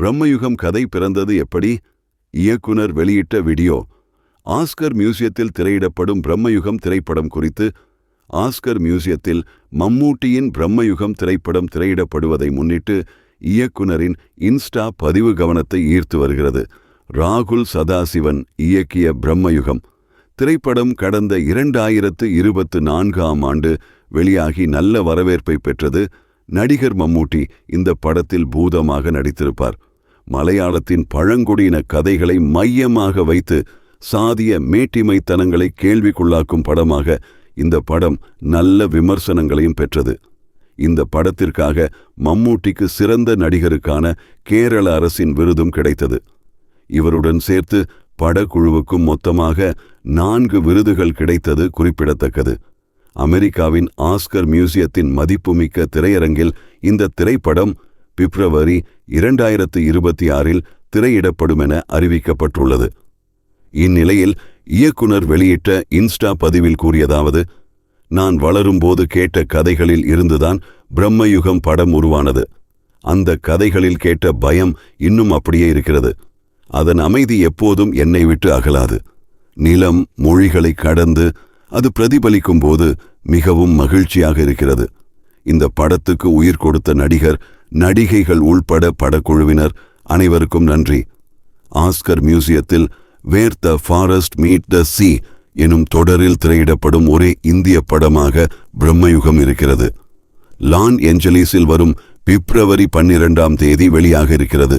பிரம்மயுகம் கதை பிறந்தது எப்படி? இயக்குனர் வெளியிட்ட வீடியோ. ஆஸ்கர் மியூசியத்தில் திரையிடப்படும் பிரம்மயுகம் திரைப்படம் குறித்து ஆஸ்கர் மியூசியத்தில் மம்மூட்டியின் பிரம்மயுகம் திரைப்படம் திரையிடப்படுவதை முன்னிட்டு இயக்குனரின் இன்ஸ்டா பதிவு கவனத்தை ஈர்த்து வருகிறது. ராகுல் சதாசிவன் இயக்கிய பிரம்மயுகம். திரைப்படம் கடந்த இரண்டாயிரத்து இருபத்து நான்காம் ஆண்டு வெளியாகி நல்ல வரவேற்பை பெற்றது நடிகர் மம்மூட்டி. இந்த படத்தில் பூதமாக நடித்திருப்பார். மலையாளத்தின் பழங்குடியின கதைகளை மையமாக வைத்து சாதிய மேட்டிமைத்தனங்களை கேள்விக்குள்ளாக்கும் படமாக இந்த படம் நல்ல விமர்சனங்களையும் பெற்றது. இந்த படத்திற்காக மம்மூட்டிக்கு சிறந்த நடிகருக்கான கேரள அரசின் விருதும் கிடைத்தது. இவருடன் சேர்த்து படக்குழுவுக்கும் மொத்தமாக நான்கு விருதுகள் கிடைத்தது குறிப்பிடத்தக்கது. அமெரிக்காவின் ஆஸ்கர் மியூசியத்தின் மதிப்புமிக்க திரையரங்கில் இந்த திரைப்படம் பிப்ரவரி இரண்டாயிரத்து இருபத்தி ஆறில் திரையிடப்படும் என அறிவிக்கப்பட்டுள்ளது. இந்நிலையில் இயக்குனர் வெளியிட்ட இன்ஸ்டா பதிவில் கூறியதாவது நான் வளரும்போது கேட்ட கதைகளில் இருந்துதான் பிரம்மயுகம் படம் உருவானது. அந்த கதைகளில் கேட்ட பயம் இன்னும் அப்படியே இருக்கிறது. அதன் அமைதி எப்போதும் என்னை விட்டு அகலாது. நிலம் மொழிகளை கடந்து அது பிரதிபலிக்கும் போது மிகவும் மகிழ்ச்சியாக இருக்கிறது. இந்த படத்துக்கு உயிர் கொடுத்த நடிகர் நடிகைகள் உள்பட படக்குழுவினர் அனைவருக்கும் நன்றி. ஆஸ்கர் மியூசியத்தில் where the forest meet the sea எனும் தொடரில் திரையிடப்படும் ஒரே இந்திய படமாக பிரம்மயுகம் இருக்கிறது. லான் ஏஞ்சலீஸில் வரும் பிப்ரவரி பன்னிரெண்டாம் தேதி வெளியாக இருக்கிறது.